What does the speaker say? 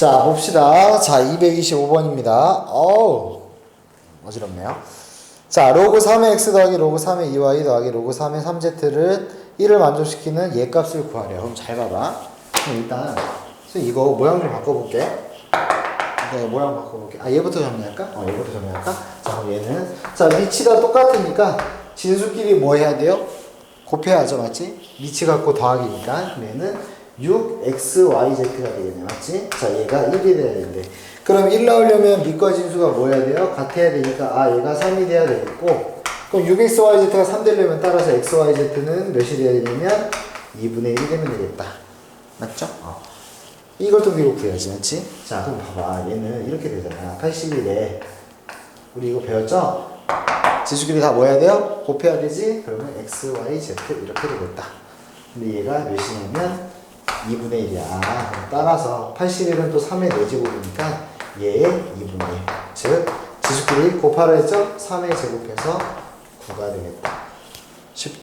자, 봅시다. 자, 225번입니다. 어우, 어지럽네요. 자, 로그 3의 x 더하기 로그 3의 2y 더하기 로그 3의 3z를 1을 만족시키는 얘 값을 구하래요. 그럼 잘 봐봐. 그럼 일단, 이거 모양 좀 바꿔볼게. 네, 모양 바꿔볼게. 아, 얘부터 정리할까? 어, 얘부터 정리할까? 자, 얘는. 자, 위치가 똑같으니까 진수끼리 뭐 해야 돼요? 곱해야죠, 맞지? 위치 갖고 더하기니까. 얘는 6xyz가 되겠네, 맞지? 자, 얘가 1이 돼야 되는데. 그럼 1 나오려면 밑과 진수가 뭐 해야 돼요? 같아야 되니까, 아, 얘가 3이 돼야 되겠고. 그럼 6xyz가 3 되려면 따라서 xyz는 몇이 돼야 되냐면 2분의 1이 되면 되겠다. 맞죠? 어. 이걸 또 미국 구해야지, 맞지? 자, 그럼 봐봐. 얘는 이렇게 되잖아. 81에. 우리 이거 배웠죠? 지수끼리 다뭐 해야 돼요? 곱해야 되지? 그러면 x, y, z 이렇게 되겠다. 근데 얘가 몇이냐면 2분의 1이야. 따라서 81은 또 3의 4제곱이니까 얘의 2분의 1. 즉, 지수끼리 곱하라 했죠? 3의 제곱해서 9가 되겠다. 쉽